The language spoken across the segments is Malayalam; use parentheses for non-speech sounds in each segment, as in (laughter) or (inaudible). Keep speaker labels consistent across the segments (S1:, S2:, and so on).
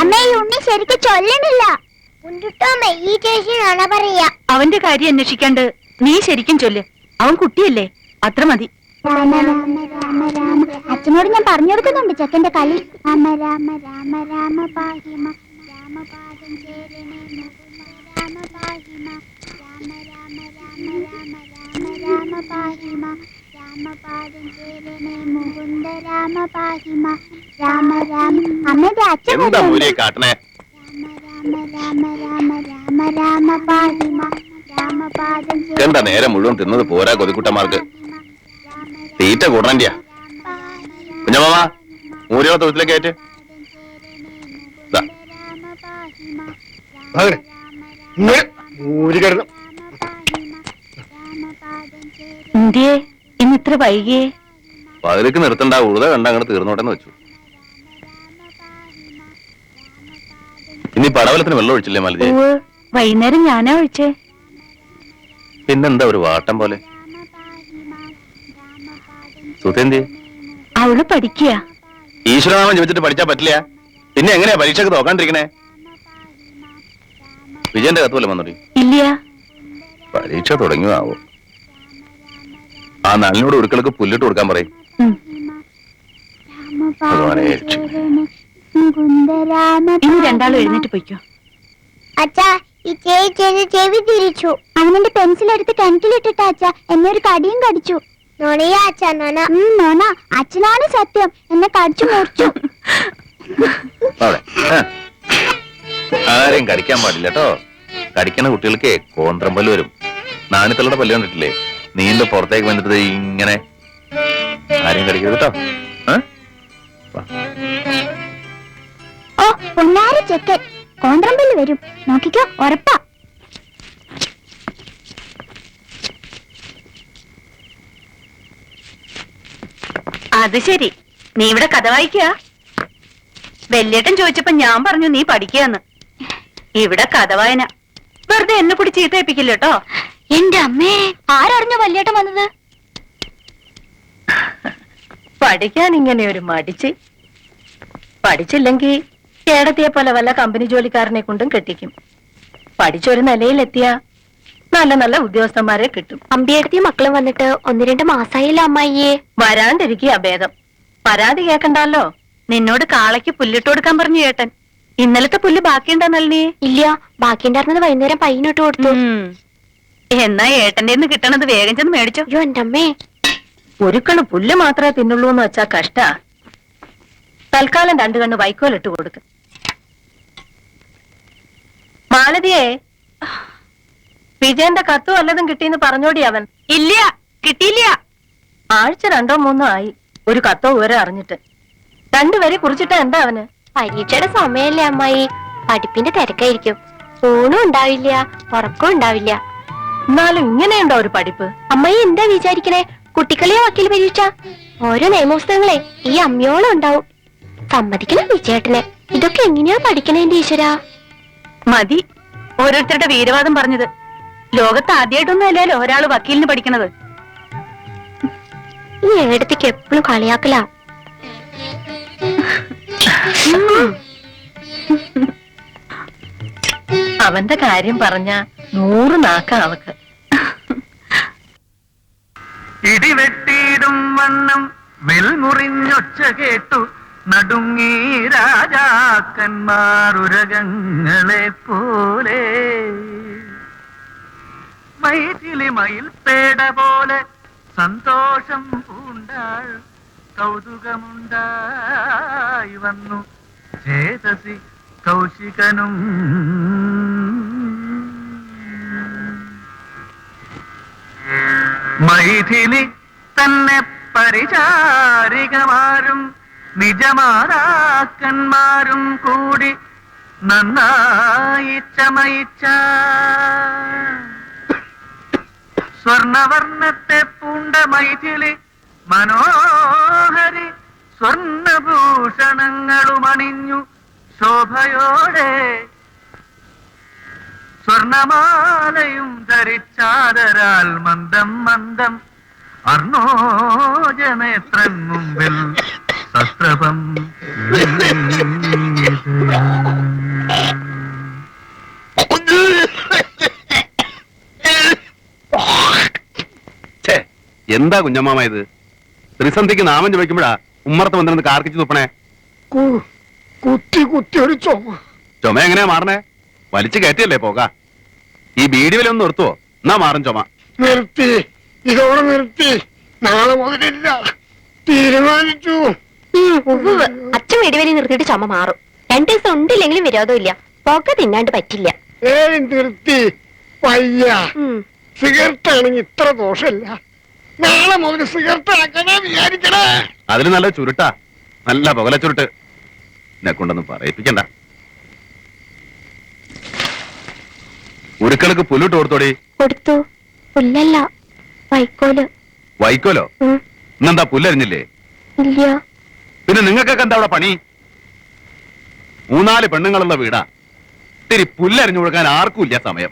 S1: അമ്മേ ഉണ്ണി ശരിക്കും ചൊല്ലണില്ല. ഉണ്ടിട്ടോമ്മേ ഈ ചേച്ചി നുണ പറയാ?
S2: അവന്റെ കാര്യം അന്വേഷിക്കാണ്ട് നീ ശരിക്കും ചൊല്ല്. അവൻ കുട്ടിയല്ലേ? അത്ര മതി.
S1: രാമ രാമ രാമ രാമ അച്ഛനോട് ഞാൻ പറഞ്ഞു കൊടുക്കുന്നുണ്ട് ചെക്കന്റെ കളി. രാമ രാമ രാമ രാമ പാഹിമ. രാമപാദം ചേരണേ പാഹിമ രാമ രാമ രാമ പാഹിമ രാമപാദം ചേരണേ മുകുന്ദ രാമ പാഹിമ രാമ രാമ അമ്മയുടെ അച്ഛൻ
S3: എന്താ
S1: വരുന്നുണ്ട്.
S3: മൂലിയെ കാട്ടണേ?
S1: രാമ രാമ രാമ രാമ രാമ രാമ പാഹിമ രാമപാദം
S3: എന്താ നേരം മുഴുവൻ തിന്നത് പോരാ കൊതിക്കുട്ടന്മാർക്ക്? തീറ്റ കൂടണന്റെയാ കുഞ്ഞമ്മ മൂരോ തൊഴുത്തിലേക്ക്
S4: ഊരി കിടന്നു
S2: ഇന്ത്യയെ ഇന്ന് ഇത്ര വൈകിയേ?
S3: പതിലേക്ക് നിർത്തണ്ട ഉഴുത കണ്ട അങ്ങോട്ട് തീർന്നോട്ടെന്ന് വെച്ചു. ഇനി പടവലത്തിന് വെള്ളം ഒഴിച്ചില്ലേ മലജി
S2: വൈകുന്നേരം ഞാനാ ഒഴിച്ചേ.
S3: പിന്നെന്താ ഒരു വാട്ടം പോലെ? സുധേന്തി
S2: അവൾ പഠിക്കുക
S3: ഈശ്വരനാമം ജപിച്ചിട്ട് പഠിച്ചാ പറ്റില്ല. പിന്നെ എങ്ങനെയാ പരീക്ഷക്ക് നോക്കാണ്ടിരിക്കണേ വിജയന്റെ കത്ത് വല്ലതും വന്നോടി.
S2: ഇല്ല
S3: പരീക്ഷ തുടങ്ങിയതാവോ ആ നല്ലിനോട് ഒരുക്കളൊക്കെ പുല്ലിട്ട് കൊടുക്കാൻ പറയും. ഭഗവാനെ.
S2: ഇനി രണ്ടാളും എഴുന്നേറ്റ് പൊയ്ക്കോ.
S1: അച്ഛാ ഈ ചേച്ചി ചെവി തിരിച്ചു. അവനെന്റെ പെൻസിൽ എടുത്ത് കിണറ്റിലിട്ടിട്ട അച്ഛ എന്നെ ഒരു കടിയും കടിച്ചു. നൊണയാ അച്ഛ നൊണ. നൊണ. അച്ഛനാണ് സത്യം. എന്നെ കടിച്ചു മുറിച്ചു.
S3: ആരെയും കടിക്കാൻ പാടില്ല കേട്ടോ കടിക്കണ കുട്ടികൾക്ക് കോന്ത്രം പല്ല് വരും. നാണിത്തള്ളയുടെ പല്ല് കണ്ടിട്ടില്ലേ? നീണ്ട പുറത്തേക്ക് വന്നിട്ട് ഇങ്ങനെ ആരെയും കടിക്കരുത് കേട്ടോ?
S1: ഓ പൊന്നാര ചെക്കൻ. കോന്ത്രമ്പൽ വരും. നോക്കിക്കോ ഉറപ്പാ.
S2: അത് ശരി. നീ ഇവിടെ കഥ വായിക്കുക വെല്ലേട്ടൻ ചോദിച്ചപ്പോ ഞാൻ പറഞ്ഞു നീ പഠിക്കുകയെന്ന് ഇവിടെ കഥ വായന. വെറുതെ എന്നെ കൂടി ചീത്തയിപ്പിക്കില്ല കേട്ടോ
S1: എന്റെ അമ്മേ ആരറിഞ്ഞു വല്യേട്ടൻ വന്നത്?
S5: പഠിക്കാൻ ഇങ്ങനെ ഒരു മടിച്ച്. പഠിച്ചില്ലെങ്കിൽ കേടത്തിയെ പോലെ വല്ല കമ്പനി ജോലിക്കാരനെ കൊണ്ടും കെട്ടിക്കും. പഠിച്ചൊരു നിലയിലെത്തിയ നല്ല നല്ല ഉദ്യോഗസ്ഥന്മാരെ കിട്ടും.
S1: അമ്പിയടുത്തി മക്കളും വന്നിട്ട് ഒന്ന് രണ്ട് മാസായില്ല അമ്മായിയെ?
S5: വരാണ്ടിരിക്കുക ഭേദം പരാതി കേക്കണ്ടല്ലോ?
S2: നിന്നോട് കാളയ്ക്ക് പുല്ലിട്ട് കൊടുക്കാൻ പറഞ്ഞു ചേട്ടൻ ഇന്നലത്തെ പുല്ല് ബാക്കിയുണ്ടോ നളിനി
S1: ഇല്ല ബാക്കിയുണ്ടായിരുന്നത് വൈകുന്നേരം പയ്യനിട്ട് കൊടുത്തു.
S2: എന്നാ ഏട്ടന്റെ കിട്ടണത് വേഗം ചെന്ന് മേടിച്ചോ.
S1: അയ്യോ എന്റെ അമ്മേ.
S5: ഒരുക്കണ് പുല്ല് മാത്രമേ തിന്നുള്ളൂ എന്ന് വെച്ചാ കഷ്ട. തൽക്കാലം രണ്ടു കണ്ണ് വൈക്കോലിട്ട് കൊടുക്ക്. മാലതിയെ വിജയന്റെ കത്ത് വല്ലതും കിട്ടിയെന്ന് പറഞ്ഞോടി അവൻ.
S2: ഇല്ല കിട്ടിയില്ല.
S5: ആഴ്ച രണ്ടോ മൂന്നോ ആയി. ഒരു കത്തോ വിവരം അറിഞ്ഞിട്ട്. രണ്ടുപേരെ കുറിച്ചിട്ട് എന്താ അവന്?
S1: പരീക്ഷയുടെ സമയല്ലേ അമ്മായി. പഠിപ്പിന്റെ തിരക്കായിരിക്കും. ഊണും ഉണ്ടാവില്ല ഉറക്കവും ഉണ്ടാവില്ല.
S5: എന്നാലും ഇങ്ങനെയുണ്ടോ ഒരു പഠിപ്പ്?
S1: അമ്മയെ എന്താ വിചാരിക്കണേ? കുട്ടിക്കളിയോ വക്കീൽ പരീക്ഷ. ഓരോ നിയമപുസ്തകങ്ങളെ ഈ അമ്മയോളം ഉണ്ടാവും. സമ്മതിക്കണം വിജയേട്ടനെ. ഇതൊക്കെ എങ്ങനെയാ പഠിക്കണേ എന്റെ ഈശ്വരാ?
S2: മതി. ഓരോരുത്തരുടെ വീരവാദം പറഞ്ഞത്. ലോകത്ത് ആദ്യമായിട്ടൊന്നും അല്ലല്ലോ ഒരാൾ വക്കീലിന് പഠിക്കണത്.
S1: ഈ ഏടത്തേക്ക് എപ്പോഴും കളിയാക്കല. (laughs)
S5: അവന്റെ കാര്യം പറഞ്ഞ നൂറ് നാക്ക അവക്ക്.
S6: ഇടിവെട്ടിയിടും വണ്ണം വെൽമുറിഞ്ഞൊച്ച കേട്ടു നടുങ്ങി രാജാക്കന്മാരുരകങ്ങളെ പോലെ. മൈഥിലി മയിൽപേട പോലെ സന്തോഷം പൂണ്ടാൾ കൗതുകമുണ്ടായി വന്നു. ചേതസി കൗശികനും മൈഥിലി തന്നെ പരിചാരികമാരും നിജമാതാക്കന്മാരും കൂടി നന്നായി ചമയിച്ച സ്വർണവർണത്തെ പൂണ്ട മൈഥിലി മനോഹരി സ്വർണഭൂഷണങ്ങളുമണിഞ്ഞു ശോഭയോടെ സ്വർണമാലയും ധരിച്ചാതരാൽ മന്ദം മന്ദം. അർണോജനേത്രൻ മുമ്പിൽ സസ്രഭം
S7: എന്താ കുഞ്ഞമ്മാമ ഇത്? ത്രിസന്ധിക്ക് നാമം ചോദിക്കുമ്പോഴാ ഉമ്മറത്ത് വന്നിരുന്ന് കാർക്കിച്ചു തുപ്പണേ?
S4: കുത്തി കുത്തി ഒരു ചുമ.
S7: ചുമ എങ്ങനെയാ മാറണേ? വലിച്ചു കയറ്റിയല്ലേ പോക? ഈ ബീഡി വില ഒന്ന് നിർത്തുവോ? എന്നാ മാറും ചുമ.
S4: നിർത്തി. ഇതോടെ നിർത്തി. നാളെ മുതലില്ല. തീരുമാനിച്ചു.
S8: അച്ഛൻ വെടിവലി നിർത്തിയിട്ട് ചുമ മാറും. രണ്ടു ദിവസം ഉണ്ടില്ലെങ്കിലും വിരോധമില്ല. പോക്ക തിന്നാണ്ട് പറ്റില്ല.
S4: ഏയ് നിർത്തി. വയ്യ.
S8: ഉം.
S4: സിഗരറ്റ് ആണെങ്കിൽ ഇത്ര ദോഷമില്ല. നാളെ മുതൽ സിഗരറ്റ് ആക്കാനാ വിചാരിക്കണേ.
S7: അതിന് നല്ല ചുരുട്ടാ. നല്ല പുകല ചുരുട്ട്. എന്നെ കൊണ്ടൊന്നും പറയിപ്പിക്കണ്ട. ഉരുക്കൾക്ക് പുല്ലിട്ട് കൊടുത്തോടി?
S8: കൊടുത്തു. പുല്ലല്ല. വൈക്കോൽ.
S7: വൈക്കോലോ?
S8: ഉം.
S7: ഇന്നെന്താ പുല്ലരിഞ്ഞില്ലേ?
S8: ഇല്ല.
S7: പിന്നെ നിങ്ങൾക്കൊക്കെ എന്താ അവിടെ പണി? മൂന്നാൽ പെണ്ണുങ്ങളുള്ള വീടാ. ഇത്തിരി പുല്ലരിഞ്ഞു കൊടുക്കാൻ ആർക്കും ഇല്ല സമയം.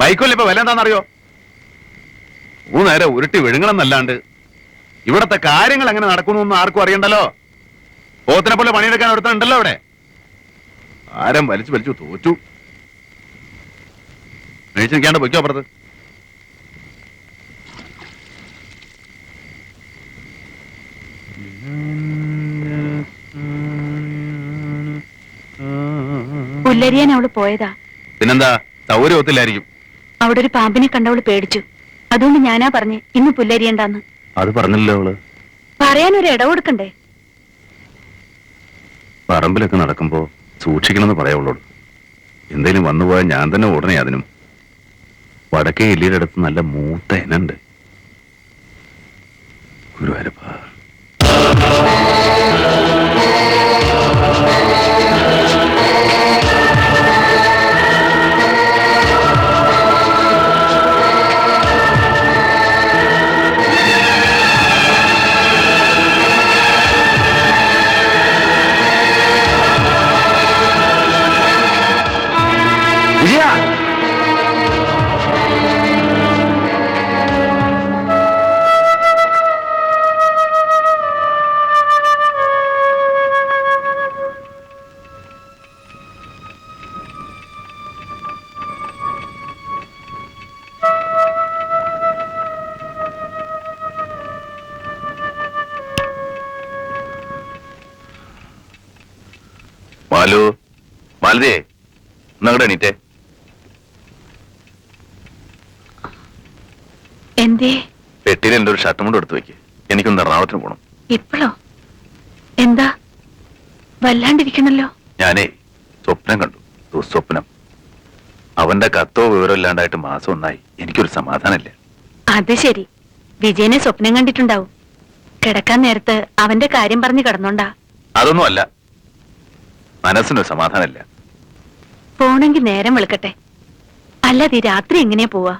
S7: വൈക്കോൽ ഇപ്പൊ വില എന്താണെന്നറിയോ? മൂന്നേരം ഉരുട്ടി വിഴുങ്ങണമെന്നല്ലാണ്ട് ഇവിടത്തെ കാര്യങ്ങൾ എങ്ങനെ നടക്കണമെന്ന് ആർക്കും അറിയണ്ടല്ലോ? പോത്തിനെ പോലെ പണിയെടുക്കാൻ ഒരുത്തനുണ്ടല്ലോ അവിടെ. ആരം വലിച്ചു വലിച്ചു തോറ്റു. മേടിച്ച് നിൽക്കാണ്ട് പൊയ്ക്കോ അപ്പുറത്ത്.
S2: പുല്ലരിയാൻ അവൾ പോയതാ.
S7: പിന്നെന്താ? സൗകര്യം ഒത്തില്ലായിരിക്കും.
S2: അവിടെ ഒരു പാമ്പിനെ കണ്ടവൾ പേടിച്ചു. അതുകൊണ്ട് ഞാനാ പറഞ്ഞേ ഇന്ന് പുല്ലരിയണ്ടാന്ന്.
S3: അത് പറഞ്ഞില്ലല്ലോ അവൾ.
S2: പറയാൻ ഒരു ഇട കൊടുക്കണ്ടേ?
S3: പറമ്പിലൊക്കെ നടക്കുമ്പോ സൂക്ഷിക്കണമെന്ന് പറയാവുള്ളൂ എന്തേലും വന്നുപോയാൽ ഞാൻ തന്നെ ഉടനെ അതിനും. വടക്കേ എല്ലിയുടെ അടുത്ത് നല്ല മൂത്ത ഇനുണ്ട്. ഗുരുവായൂരപ്പ. മാലു മാലതേ എന്നങ്ങടെ എണീറ്റേ?
S2: എന്തേ?
S3: പെട്ടിയിൽ എന്റെ ഒരു ഷർട്ടും കൂടെ എടുത്തു വെക്ക്. എനിക്കൊന്ന് എറണാകുളത്തിന് പോണം.
S2: ഇപ്പോഴോ എന്താ? വല്ലാണ്ടിരിക്കണല്ലോ?
S3: ഞാനേ സ്വപ്നം കണ്ടു. ദുസ്വപ്നം. അവന്റെ കത്തോ വിവരം ഇല്ലാണ്ടായിട്ട് മാസം ഒന്നായി. എനിക്കൊരു സമാധാനമില്ല.
S2: അത് ശരി. വിജയനെ സ്വപ്നം കണ്ടിട്ടുണ്ടാവും. കിടക്കാൻ നേരത്ത് അവന്റെ കാര്യം പറഞ്ഞു കിടന്നോണ്ടാ.
S3: അതൊന്നും അല്ല. മനസ്സിനൊരു സമാധാനമില്ല.
S2: പോണെങ്കി നേരം വെളുക്കട്ടെ. അല്ലാതെ രാത്രി എങ്ങനെയാ പോവാ?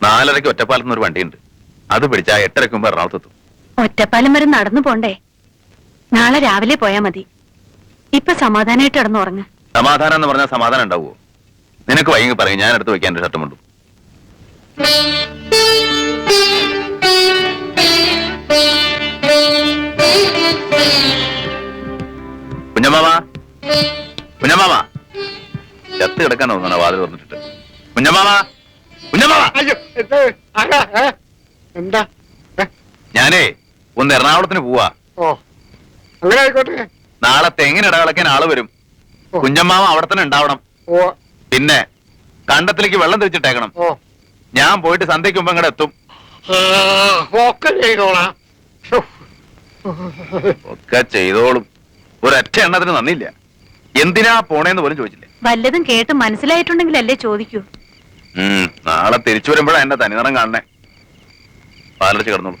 S3: നാലരയ്ക്ക് ഒറ്റപ്പാലത്തുനിന്ന് ഒരു വണ്ടിയുണ്ട്. അത് പിടിച്ചാ എട്ടരയ്ക്ക് മുമ്പ് എറണാകുളത്തെത്തും
S2: ഒറ്റപ്പാലം വരെ നടന്നു പോണ്ടേ? നാളെ രാവിലെ പോയാ മതി. ഇപ്പൊ സമാധാനമായിട്ട് കിടന്നുറങ്ങ്
S3: സമാധാനം എന്ന് പറഞ്ഞാൽ സമാധാനം ഉണ്ടാവുമോ നിനക്ക് വൈകി പറയും ഞാൻ എടുത്ത് വെക്കാൻ എന്റെ ഷർട്ടും കൊണ്ടു. കുഞ്ഞമ്മാമ. ചത്ത് കിടക്കാൻ തോന്നണ വാതിൽ തുറന്നിട്ട് കുഞ്ഞമാമ കുഞ്ഞമാമ
S4: അയ്യോ ഇത് ആരാ ഏ? എന്താ? ഏ?
S3: ഞാനേ ഒന്ന് എറണാകുളത്തിന് പോവാ.
S4: ഓ അങ്ങനെ ആയിക്കോട്ടെ.
S3: നാളെ തെങ്ങിന് ഇടകളക്കാൻ ആൾ വരും.
S4: ഓ.
S3: കുഞ്ഞമ്മാമ അവിടെ തന്നെ ഉണ്ടാവണം.
S4: ഓ.
S3: പിന്നെ കണ്ടത്തിലേക്ക് വെള്ളം തിരിച്ചിട്ടേക്കണം.
S4: ഓ.
S3: ഞാൻ പോയിട്ട് സന്ധ്യയ്ക്ക് മുമ്പ് ഇങ്ങടെ എത്തും.
S4: ആ, ഒക്കെ ചെയ്തോളാം. ഹോ.
S3: ഒക്കെ ചെയ്തോളും. ഒരൊറ്റ എണ്ണത്തിന് നന്ദിയില്ല. എന്തിനാ പോണേന്ന് പോലും ചോദിച്ചില്ല.
S2: വല്ലതും കേട്ട് മനസ്സിലായിട്ടുണ്ടെങ്കിലല്ലേ ചോദിക്കൂ.
S3: നാളെ തിരിച്ചു വരുമ്പോഴാ എന്റെ തനിനിറം കാണണേ. പാലടിച്ച് കിടന്നോളൂ.